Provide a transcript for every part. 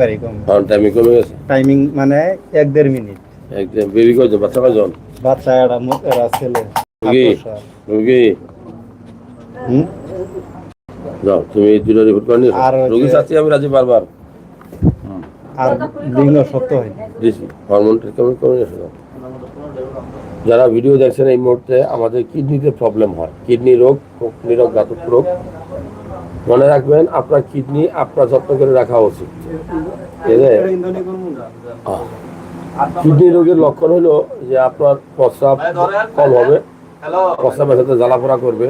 পারি কম। কারণ টাইমিং কমে গেছে? টাইমিং মানে এক দেড় মিনিট। একদম বেবি কয়জন? বাচ্চা বাচ্চা এরা এরা ছেলে। রুগী? রুগী? হুম? যাও তুমি এই দুটো রিপোর্ট করে নিও আর রুগী চাচ্ছি আমি রাজি বারবার। আর লিঙ্গ সত্য হয়। দিছি হরমোন ট্রিটমেন্ট করে নিয়ে এসো যারা ভিডিও দেখছেন এই মুহূর্তে আমাদের কিডনিতে প্রবলেম হয়। কিডনি রোগ কিডনি রোগ ঘাতক রোগ। মনে রাখবেন আপনার কিডনি আপনার যত্ন করে রাখা উচিত। কিডনি রোগের লক্ষণ হলো যে আপনার প্রস্রাব কম হবে প্রস্রাবের সাথে জ্বালাপোড়া করবে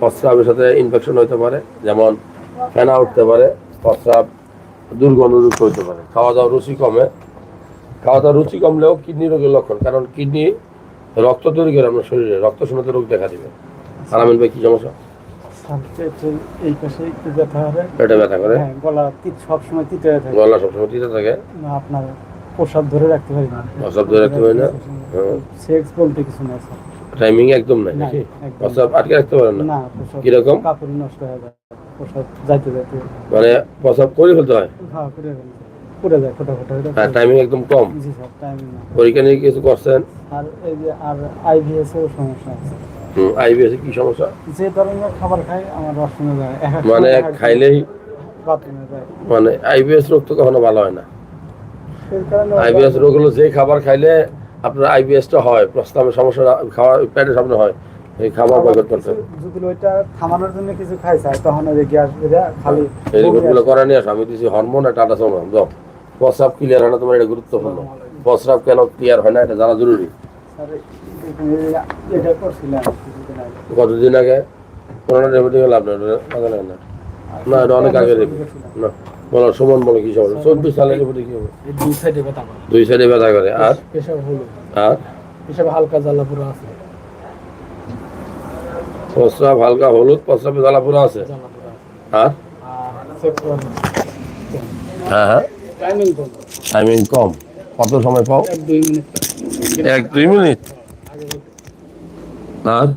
প্রস্রাবের সাথে ইনফেকশন হতে পারে যেমন ফেনা উঠতে পারে প্রস্রাব দুর্গন্ধযুক্ত হতে পারে। খাওয়া দাওয়া রুচি কমে। খাওয়া দাওয়া রুচি কমলেও কিডনি রোগের লক্ষণ কারণ কিডনি রক্ত তৈরি করে আপনার শরীরে রক্ত শূন্যতা রোগ দেখা দিবে। আরামিন ভাই কি সমস্যা? এই পাশে একটু ব্যথা হবে। পেটে ব্যথা করে? হ্যাঁ গলা তিত সবসময় তিতে থাকে। গলা তিতে থাকে? না, আপনার প্রসাদ ধরে রাখতে পারি না। প্রস্রাব ধরে রাখতে পারি না। সেক্স বলতে কিছু না স্যার। টাইমিং একদম নাই? না, নাকি। প্রস্রাব আটকে রাখতে পারেন না? না কীরকম? কাপড় নষ্ট হয়ে যায়। প্রসাদ যাইতে যাইতে। মানে প্রস্রাব করে ফেলতে হয়? হ্যাঁ করে। পুড়ে যায় ফোটা ফোটা হ্যাঁ টাইমিং একদম কম? জি স্যার টাইম না পরীক্ষা নিয়ে কিছু করছেন? আর এই যে আর আইভিএস এর সমস্যা আছে। আইবিএস কি সমস্যা? যে ধরনের খাবার খাই আমার যায়। মানে খাইলেই মানে আইবিএস রোগ তো কখনো ভালো হয় না। আইবিএস রোগ হলো যে খাবার খাইলে আপনার আইবিএসটা হয় প্রস্তাবের সমস্যা খাওয়া পেটের সামনে হয় এই খাবার বয়কট করতে। যদি ওইটা থামানোর জন্য কিছু খাই চাই তখন ওই গ্যাস খালি এই রিপোর্টগুলো করে নিয়ে আসো আমি দিচ্ছি হরমোন একটা আল্ট্রাসাউন্ড যাও। প্রস্রাব ক্লিয়ার হয় না তোমার এটা গুরুত্বপূর্ণ। প্রস্রাব কেন ক্লিয়ার হয় না এটা জানা জরুরি। এটা করছিলাম কতদিন আগে করোনা রেমেডি নেই ওটা না। না এটা অনেক আগে না বলো সুমন বলো কি চব্বিশ সালের কি হবে দুই সাইডে ব্যথা করে। দুই সাইডে ব্যথা করে আর? পেশাব হলো। আর? পেশাব হালকা জ্বালা পুরো আছে। প্রস্রাব হালকা হলুদ প্রস্রাবে জ্বালা পুরো আছে। আর? হ্যাঁ হ্যাঁ। টাইমিং কম। টাইমিং কম। কত সময় পাও? এক দুই মিনিট। এক দুই মিনিট? আর?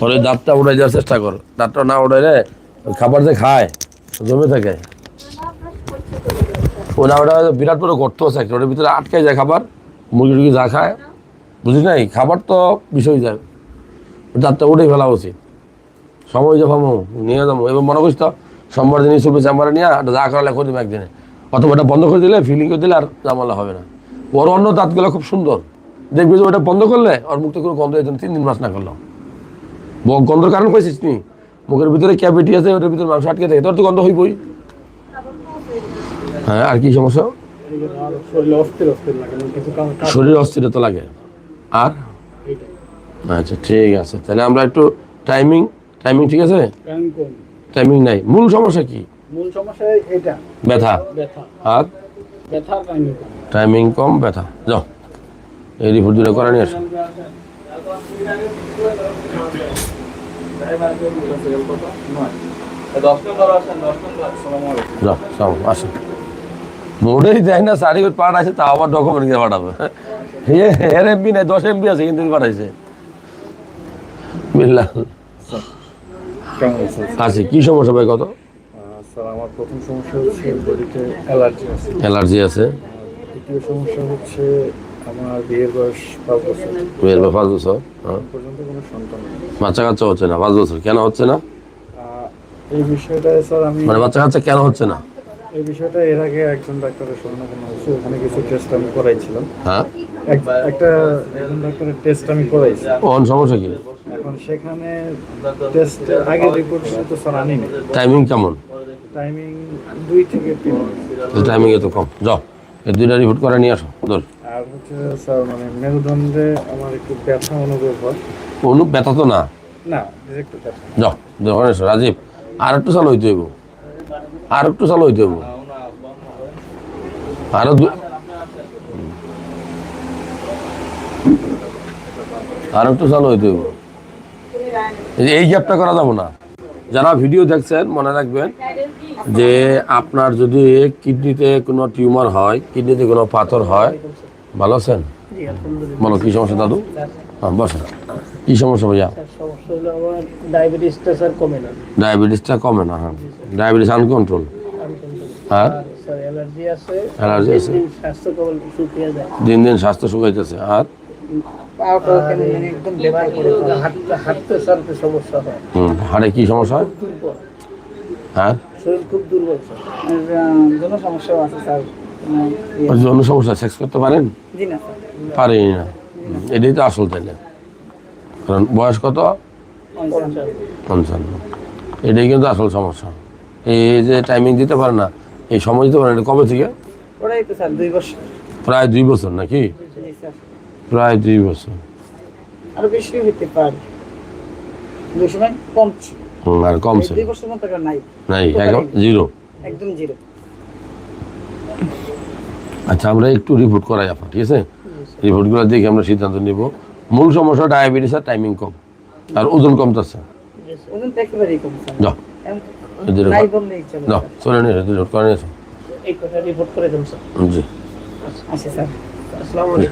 পরে দাঁতটা উড়াই দেওয়ার চেষ্টা কর। দাঁতটা না উড়াইলে খাবার যে খায়, জমে থাকে। ওনা ওটা বিরাট বড় গর্ত আছে একটা, ওটার ভিতরে আটকে যায় খাবার, মুরগি টুরগি যা খায়। বুঝলি নাই? খাবার তো বিষয় যায়। দাঁতটা উঠেই ফেলা উচিত। সময় যে ভাবো নিয়ে যাব, এবার মনে করিস তো সোমবার দিনই চলবে চেম্বারে নিয়ে যা করালে করে দেবে একদিনে। অথবা এটা বন্ধ করে দিলে ফিলিং করে দিলে আর জামালা হবে না। ওর অন্য দাঁতগুলো খুব সুন্দর। দেখবি যে ওটা বন্ধ করলে ওর মুখতে কোনো গন্ধ যেত তিন দিন মাস না করল। ব- গন্ধর কারণ কইছিস নি মুখের ভিতরে ক্যাভিটি আছে ওটার ভিতরে মাংস আটকে থাকে তোর তো গন্ধ হইবই। হ্যাঁ আর কি সমস্যা? শরীরে মানে শরীর অস্থিরতা লাগে। আর? আচ্ছা ঠিক আছে। তাহলে আমরা একটু টাইমিং টাইমিং ঠিক আছে? টাইম নাই। মূল সমস্যা কি? মূল সমস্যা এটা। ব্যথা। ব্যথা। আর? ব্যথার টাইমিং কম। টাইমিং কম ব্যথা। যাও। এই রিপোর্ট দুটো করে নিয়ে আসো। মোটেই দেয় না সারি পাঠ আছে তা আবার ডকুমেন্ট দিয়ে পাঠাবে। এর এমবি নেই দশ এমবি আছে কিন্তু পাঠাইছে। বিল্লাহ আছে? কি সমস্যা ভাই কত? স্যার আমার প্রথম সমস্যা হচ্ছে বডিতে অ্যালার্জি আছে। অ্যালার্জি আছে। দ্বিতীয় সমস্যা হচ্ছে আমার বিয়ের বয়স পাঁচ বছর। পাঁচ হ্যাঁ। পর্যন্ত কোনো সন্তান বাচ্চা কাচ্চা হচ্ছে না পাঁচ বছর। কেন হচ্ছে না? এই বিষয়টা স্যার আমি মানে বাচ্চা কাচ্চা কেন হচ্ছে না? এই বিষয়টা এর আগে একজন ডাক্তারের শরণাপন্ন হয়েছে ওখানে কিছু টেস্ট আমি করাইছিলাম। হ্যাঁ? এক- একটা একজন ডাক্তারের টেস্ট আমি করাইছি। কোন সমস্যা কি? এখন সেখানে টেস্ট আগে রিপোর্ট তো স্যার আনিনি। টাইমিং কেমন? টাইমিং দুই থেকে তিন। টাইমিং এত কম। যাও এই দুইটা রিপোর্ট করে নিয়ে আসো দোল আর হচ্ছে স্যার মানে মেরুদণ্ডে আমার একটু ব্যথা অনুভব হয়। কোনো ব্যথা তো না? না একটু ব্যথা। যাও এসো রাজীব আর একটু চালু হইতে হইব। আর একটু চালু হইতে হইব আরও আর একটু চালু হইতে হইব এই গ্যাপটা করা যাব না। যারা ভিডিও দেখছেন, মনে রাখবেন যে আপনার যদি কিডনিতে কোনো টিউমার হয়, কিডনিতে কোনো পাথর হয়, ভালো আছেন? বলো, কি সমস্যা দাদু? বসে। কি সমস্যা ভাইয়া? সমস্যা ডায়াবেটিসটা কমে না। ডায়াবেটিসটা কমে না হ্যাঁ। ডায়াবেটিস আনকন্ট্রোল আর অ্যালার্জি আছে। দিন স্বাস্থ্য কেবল শুকিয়ে যায়। দিন দিন স্বাস্থ্য শুকাইতেছে আর? সমস্যা হয়। হাড়ে কি সমস্যা হয়? হ্যাঁ? শরীর খুব দুর্বল স্যার। জন্য আছে স্যার। সমস্যা সেক্স করতে পারেন? জি পারেনি না। এটাই তো আসল তাইলে কারণ বয়স কত? পঞ্চান্ন। এটাই কিন্তু আসল সমস্যা। এই যে টাইমিং দিতে পারে না এই সময় দিতে পারে না কবে থেকে? প্রায় দুই বছর নাকি? প্রায় দুই বছর। আরও বেশি পারে। হুম, আর কমছে। দুই বছর মতো নাই। নাই এখন জিরো একদম জিরো আচ্ছা আমরা একটু রিপোর্ট করাই আপনার ঠিক আছে? রিপোর্টগুলো দেখে আমরা সিদ্ধান্ত নিব। মূল সমস্যা ডায়াবেটিস আর টাইমিং কম। আর ওজন কমতেছে। ওজন তো একেবারেই কম তার যাও এখন এদের নাই বললেই চলে। যাও চলে নিয়ে রিপোর্ট করে নিয়েছো এই কথা রিপোর্ট করে দেন স্যার। জি